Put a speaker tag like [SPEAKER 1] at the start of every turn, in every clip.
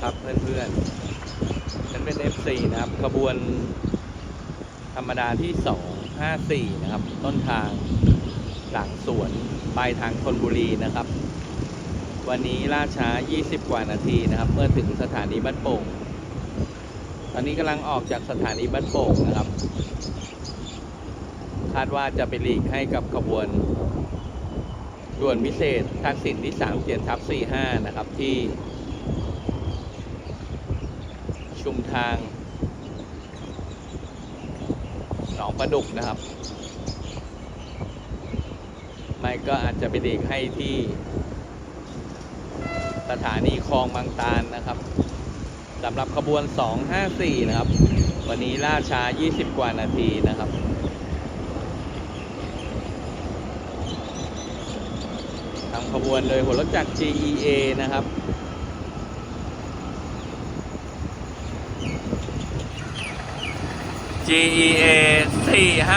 [SPEAKER 1] นะครับเพื่อนๆฉันเป็น FC นะครับขบวนธรรมดาที่ 254 นะครับ ต้นทางหลังสวนปลายทางธนบุรีนะครับ วันนี้ล่าช้า 20 กว่านาทีนะครับ เมื่อถึงสถานีบ้านโป่ง ตอนนี้กำลังออกจากสถานีบ้านโป่งนะครับ คาดว่าจะไปหลีกให้กับขบวนด่วนพิเศษทักษิณที่ 37ทับ45 นะครับ ที่ ชุมทาง หนองประดุกนะครับ ไม่ก็อาจจะไปหลีกให้ที่ สถานีคลองบางตาลนะครับสำหรับขบวน 254 นะครับ วันนี้ล่าช้า 20 กว่านาทีนะครับทำขบวนโดยหัวรถจักร GEA นะครับ GEA 45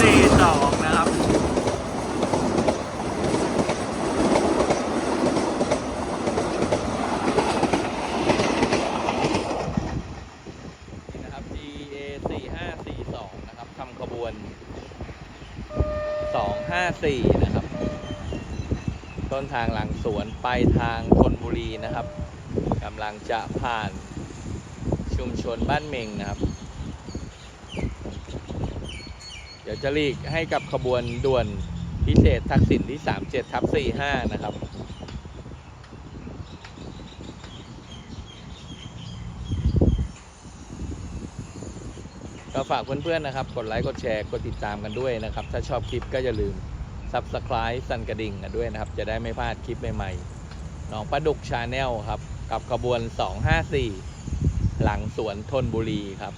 [SPEAKER 1] 42 นะครับ นี่นะครับ GEA 4542 นะครับทำขบวน 254 นะครับ ต้นทางหลังสวนไปทางธนบุรีนะครับกำลังจะผ่าน ชุมชนบ้านเมงนะครับ เดี๋ยวจะลีกให้กับขบวนด่วนพิเศษทักษิณที่ 37ทับ45 นะครับก็ฝากเพื่อนๆนะครับ กดไลค์ กดแชร์ กดติดตามกันด้วยนะครับ ถ้าชอบคลิปก็อย่าลืม Subscribe สั่นกระดิ่งกันด้วยนะครับ จะได้ไม่พลาดคลิปใหม่ๆหนองประดุกชาแนลครับ กับขบวน 254 หลังสวนทนบุรีครับ